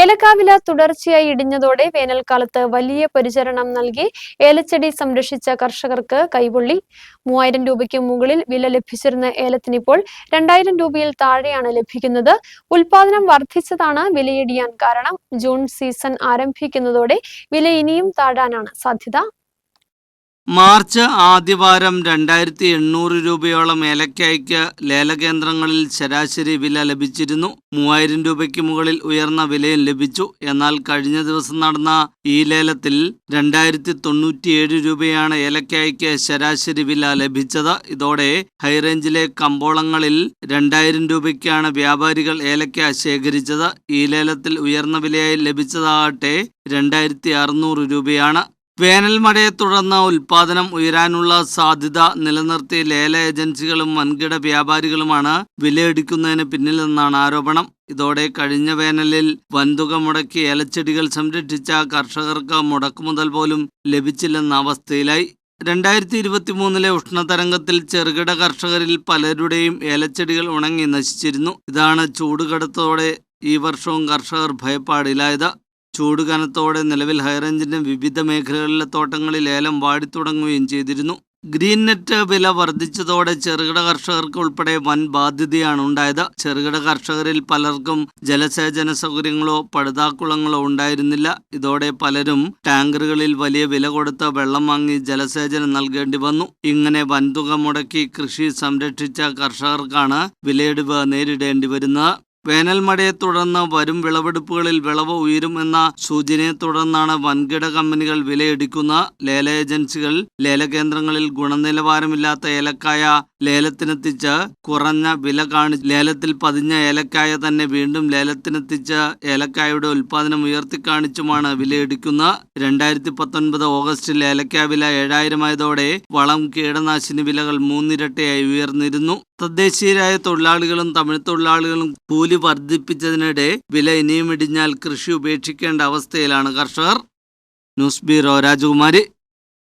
ഏലക്കാവില തുടർച്ചയായി ഇടിഞ്ഞതോടെ വേനൽക്കാലത്ത് വലിയ പരിചരണം നൽകി ഏലച്ചെടി സംരക്ഷിച്ച കർഷകർക്ക് കൈപൊള്ളി. മൂവായിരം രൂപയ്ക്ക് മുകളിൽ വില ലഭിച്ചിരുന്ന ഏലത്തിനിപ്പോൾ രണ്ടായിരം രൂപയിൽ താഴെയാണ് ലഭിക്കുന്നത്. ഉൽപാദനം വർദ്ധിച്ചതാണ് വിലയിടിയാൻ കാരണം. ജൂൺ സീസൺ ആരംഭിക്കുന്നതോടെ വില ഇനിയും താഴാനാണ് സാധ്യത. മാർച്ച് ആദ്യവാരം രണ്ടായിരത്തി എണ്ണൂറ് രൂപയോളം ഏലക്കായ്ക്ക് ലേലകേന്ദ്രങ്ങളിൽ ശരാശരി വില ലഭിച്ചിരുന്നു. മൂവായിരം രൂപയ്ക്ക് മുകളിൽ ഉയർന്ന വിലയും ലഭിച്ചു. എന്നാൽ കഴിഞ്ഞ ദിവസം നടന്ന ഈ ലേലത്തിൽ രണ്ടായിരത്തി തൊണ്ണൂറ്റിയേഴ് രൂപയാണ് ഏലക്കായ്ക്ക് ശരാശരി വില ലഭിച്ചത്. ഇതോടെ ഹൈറേഞ്ചിലെ കമ്പോളങ്ങളിൽ രണ്ടായിരം രൂപയ്ക്കാണ് വ്യാപാരികൾ ഏലക്ക ശേഖരിച്ചത്. ഈ ലേലത്തിൽ ഉയർന്ന വിലയായി ലഭിച്ചതാകട്ടെ രണ്ടായിരത്തി അറുന്നൂറ് രൂപയാണ്. വേനൽ മഴയെ തുടർന്ന് ഉൽപാദനം ഉയരാനുള്ള സാധ്യത നിലനിർത്തി ലേല ഏജൻസികളും വൻകിട വ്യാപാരികളുമാണ് വിലയിടിക്കുന്നതിന് പിന്നിലെന്നാണ് ആരോപണം. ഇതോടെ കഴിഞ്ഞ വേനലിൽ വൻതുക മുടക്കി ഏലച്ചെടികൾ സംരക്ഷിച്ച കർഷകർക്ക് മുടക്കുമുതൽ പോലും ലഭിച്ചില്ലെന്ന അവസ്ഥയിലായി. രണ്ടായിരത്തി ഇരുപത്തി മൂന്നിലെ ഉഷ്ണതരംഗത്തിൽ ചെറുകിട കർഷകരിൽ പലരുടെയും ഏലച്ചെടികൾ ഉണങ്ങി നശിച്ചിരുന്നു. ഇതാണ് ചൂടുകടത്തോടെ ഈ വർഷവും കർഷകർ ഭയപ്പാടിലായത്. ചൂട് കനത്തോടെ നിലവിൽ ഹൈറേഞ്ചിന്റെ വിവിധ മേഖലകളിലെ തോട്ടങ്ങളിൽ ഏലം വാടിത്തുടങ്ങുകയും ചെയ്തിരുന്നു. ഗ്രീൻ നെറ്റ് വില വർദ്ധിച്ചതോടെ ചെറുകിട കർഷകർക്ക് ഉൾപ്പെടെ വൻ ബാധ്യതയാണ് ഉണ്ടായത്. ചെറുകിട കർഷകരിൽ പലർക്കും ജലസേചന സൗകര്യങ്ങളോ പടുതാക്കുളങ്ങളോ ഉണ്ടായിരുന്നില്ല. ഇതോടെ പലരും ടാങ്കറുകളിൽ വലിയ വില കൊടുത്ത് വെള്ളം വാങ്ങി ജലസേചനം നൽകേണ്ടി വന്നു. ഇങ്ങനെ വൻതുക മുടക്കി കൃഷി സംരക്ഷിച്ച കർഷകർക്കാണ് വിലയിടിവ് നേരിടേണ്ടി വരുന്നത്. വേനൽ മഴയെ തുടർന്ന് വരും വിളവെടുപ്പുകളിൽ വിളവ് ഉയരും എന്ന സൂചനയെ തുടർന്നാണ് വൻകിട കമ്പനികൾ വിലയിടിക്കുന്ന ലേല ഏജൻസികൾ. ലേലകേന്ദ്രങ്ങളിൽ ഗുണനിലവാരമില്ലാത്ത ഏലക്കായ ലേലത്തിനെത്തിച്ച് കുറഞ്ഞ വില കാണി ലേലത്തിൽ പതിഞ്ഞ ഏലക്കായ തന്നെ വീണ്ടും ലേലത്തിനെത്തിച്ച് ഏലക്കായയുടെ ഉൽപാദനം ഉയർത്തിക്കാണിച്ചുമാണ് വിലയിടിക്കുന്ന രണ്ടായിരത്തി പത്തൊൻപത് ഓഗസ്റ്റിൽ ഏലക്കായ വില ഏഴായിരമായതോടെ വളം കീടനാശിനി വിലകൾ മൂന്നിരട്ടിയായി ഉയർന്നിരുന്നു. തദ്ദേശീയരായ തൊഴിലാളികളും തമിഴ് തൊഴിലാളികളും കൂലി വർദ്ധിപ്പിച്ചതിനിടെ വില ഇനിയും ഇടിഞ്ഞാൽ കൃഷി ഉപേക്ഷിക്കേണ്ട അവസ്ഥയിലാണ് കർഷകർ. ന്യൂസ് ബ്യൂറോ രാജകുമാരി.